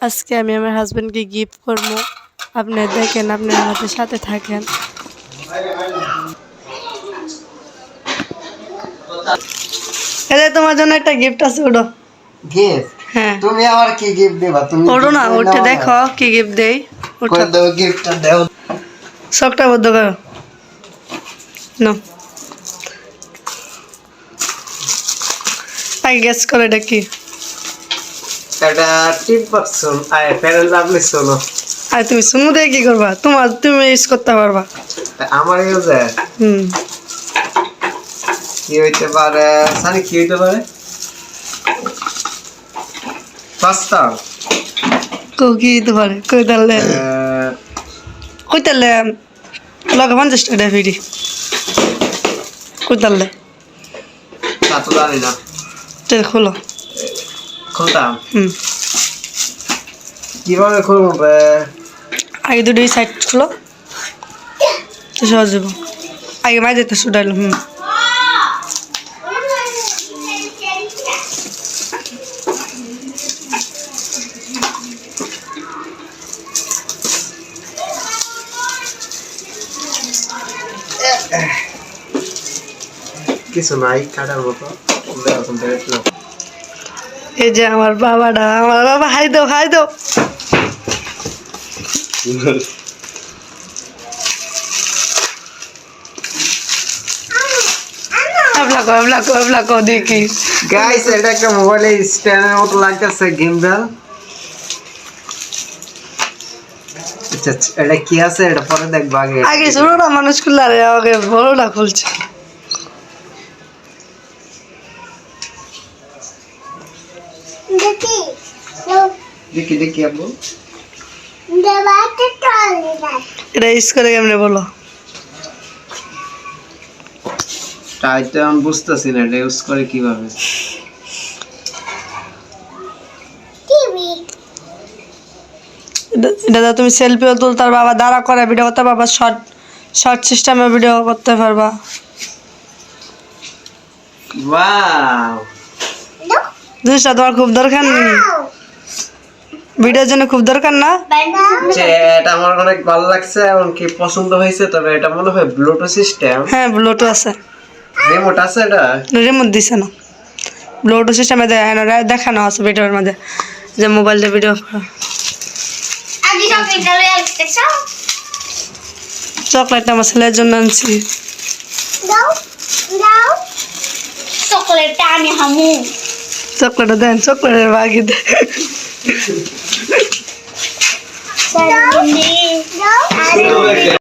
আজকে আমি আমার হাজব্যান্ডকে গিফট করব। আপনি দেখেন আপনি আমাদের সাথে থাকেন। তোমার জন্য একটা গিফট আছে ওটা গিফট হ্যাঁ। তুমি আমার কি গিফট দেবা? তুমি ওটো না ওটা দেখো কি গিফট দেই। না। ওটা করে দাও গিফটটা দাও। শখটা বদ্ধ করো। না আগে গেস করো এটা কি এটা টিপ ফেরেন শোনো আর তুমি কি করবা? তোমার তুমি ইউজ করতে পারবা। আমার ইউজে হুম। কি হইতে পারে? সানি কি হইতে পারে? পাস্তা। কো কি পারে? কই তাহলে কই তাহলে লগে পঞ্চাশ টাকা ফিরি। কই তাহলে তা তো জানি না। খোলো। খুলতাম কীভাবে খুলবো? আগে দুটো সাইড খোলো। তো সহজ যাব আগে মাই যেতে শুটাইলো হুম। কিছু নাই কাটার মতো। এই যে আমার বাবাটা আমার বাবা হাই দাও হাই দাও। কো দেখি। গাইস এটা একটা স্ট্যান্ডের মতো লাগতেছে গিম্বেল আচ্ছা আচ্ছা, এটা কি আছে? এটা পরে দেখব আগে। আগে ছোটটা মানুষ খুললে আরে আগে বড়টা খুলছে। দেখি। দেখি দেখি না এটা ইউজ করে কেমনে বলো? টাইটা আমি বুঝতেছি না এটা ইউজ করে কীভাবে? টিভি। এটা- এটা দিয়ে তুমি সেলফিও তুলতে পারবা আবার দাঁড়া করে ভিডিও করতে পারবা শর্ট শর্ট সিস্টেমে ভিডিও করতে পারবা। ওয়াও জিনিসটা তোমার খুব দরকার নেই। ভিডিওর জন্য খুব দরকার না? যে এটা আমার অনেক ভালো লাগছে এমনকি পছন্দ হয়েছে তবে এটা মনে হয় ব্লুটুথ সিস্টেম হ্যাঁ ব্লুটুথ আছে। রিমোট আছে এটা? রিমোট দিছে না। ব্লুটুথ সিস্টেমে দেখানো আছে ভিডিওর মধ্যে যে মোবাইল দিয়ে ভিডিও চকলেট আমার ছেলের জন্য আনছি। দাও দাও। চকলেটটা আমি হামু। চকলেট দেন চকলেটের বাকি দেন দাও দাও আরে